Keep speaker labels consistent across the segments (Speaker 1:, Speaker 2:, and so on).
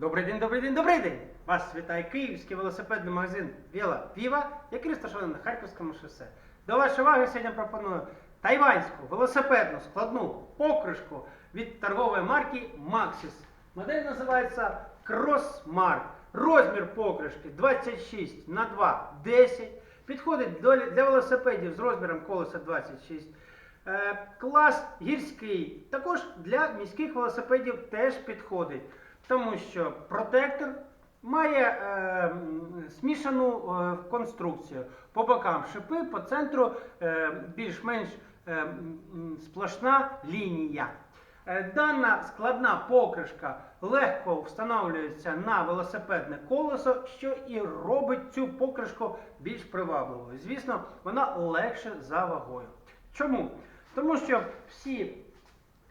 Speaker 1: Добрий день, добрий день, добрий день! Вас вітає київський велосипедний магазин Віла Віва, який розташований на Харківському шосе. До вашої уваги сьогодні пропоную тайванську велосипедну складну покришку від торгової марки Maxis. Модель називається Crossmark. Розмір покришки 26 на 2 10. Підходить для велосипедів з розміром колеса 26. Е, Клас гірський. Також для міських велосипедів теж підходить, тому що протектор має е, смішану е, конструкцію. По бокам шипи, по центру е, більш-менш е, сплошна лінія. Е, Дана складна покришка легко встановлюється на велосипедне колесо, що і робить цю покришку більш привабливою. Звісно, вона легше за вагою. Чому? Тому що всі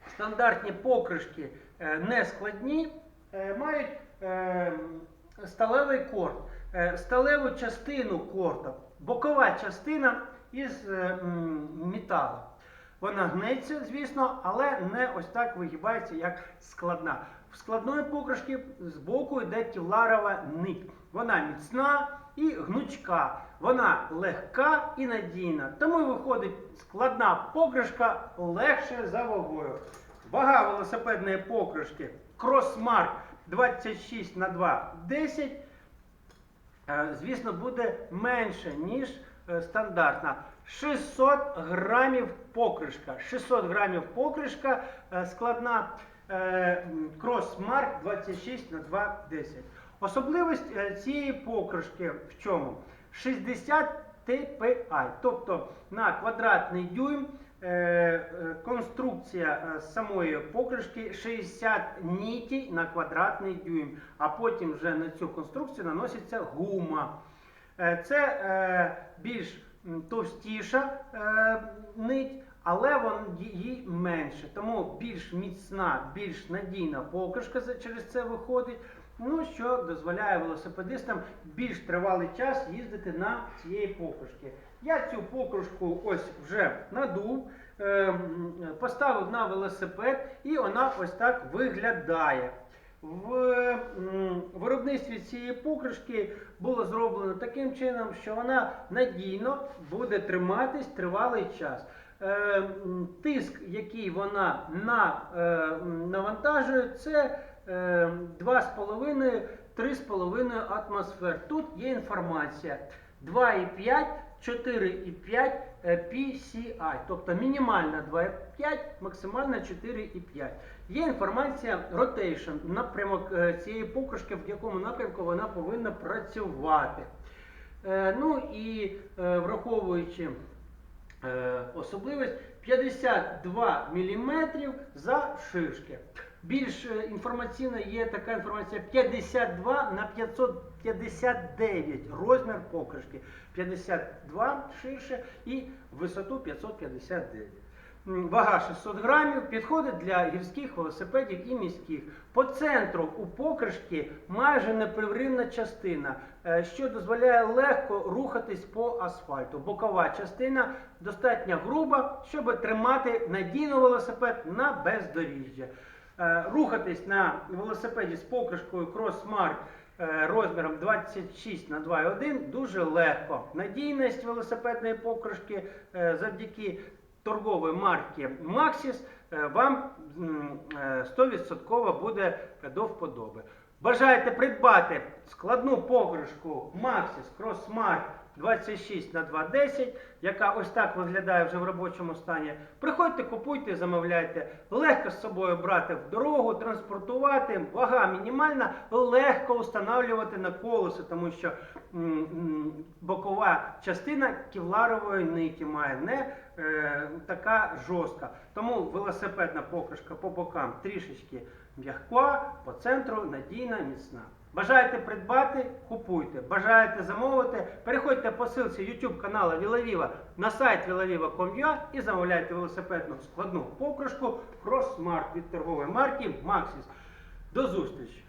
Speaker 1: стандартні покришки е, не складні, мають е, сталевий корт, е, сталеву частину корта, бокова частина із е, металу. Вона гнеться, звісно, але не ось так вигибається, як складна. В складної покришки збоку йде кевларова нить. Вона міцна і гнучка. Вона легка і надійна. Тому виходить складна покришка легше за вагою. Вага велосипедної покришки Crossmark 26 на 2 10 Е, звісно, буде менше, ніж е, стандартна. 600 грамів покришка. 600 грамів покришка е, складна Crossmark 26 на 2 10. Особливість цієї покришки в чому? 60 TPI, тобто на квадратний дюйм конструкція е, самої покришки 60 нітей на квадратний дюйм, а потім вже на цю конструкцію наноситься гума. Е, Це е, більш товстіша е, нить, але вон її менше. Тому більш міцна, більш надійна покришка через це виходить. Ну, що дозволяє велосипедистам більш тривалий час їздити на цієї покришки. Я цю покришку ось вже надув, е, поставив на велосипед і вона ось так виглядає. В виробництві цієї покришки було зроблено таким чином, що вона надійно буде триматись тривалий час. Е, Тиск, який вона на, е, навантажує, це е, 2,5-3,5 атмосфер. Тут є інформація 2,5, 4,5 е, PCI, тобто мінімальна 2,5, максимальна 4,5. Є інформація rotation, напрямок е, цієї покришки, в якому напрямку вона повинна працювати. Е, Ну і е, враховуючи е, особливість 52 мм за шишки. Більш е, інформаційна є така інформація 52 на 559 розмір покришки. 52 ширше і висоту 559. Вага 600 грамів підходить для гірських велосипедів і міських. По центру у покришки майже непривримна частина, е, що дозволяє легко рухатись по асфальту. Бокова частина достатньо груба, щоб тримати надійно велосипед на бездоріжжя. Е, Рухатись на велосипеді з покришкою Crossmark е, розміром 26 на 2,1 дуже легко. Надійність велосипедної покришки завдяки торгової марки Maxis е, вам е, 100% буде до вподоби. Бажаєте придбати складну покришку Maxis Crossmark 26 на 210, яка ось так виглядає вже в робочому стані. Приходьте, купуйте, замовляйте. Легко з собою брати в дорогу, транспортувати, вага мінімальна, легко встановлювати на колесо, тому що м, м, бокова частина кевларової ниті має не е, така жорстка. Тому велосипедна покришка по бокам трішечки м'яка, по центру надійна, міцна. Бажаєте придбати, купуйте. Бажаєте замовити, переходьте по ссылці YouTube каналу Вілавіва на сайт vilaviva.com.ua і замовляйте велосипедну складну покришку Crossmark від торгової марки Maxis. До зустрічі!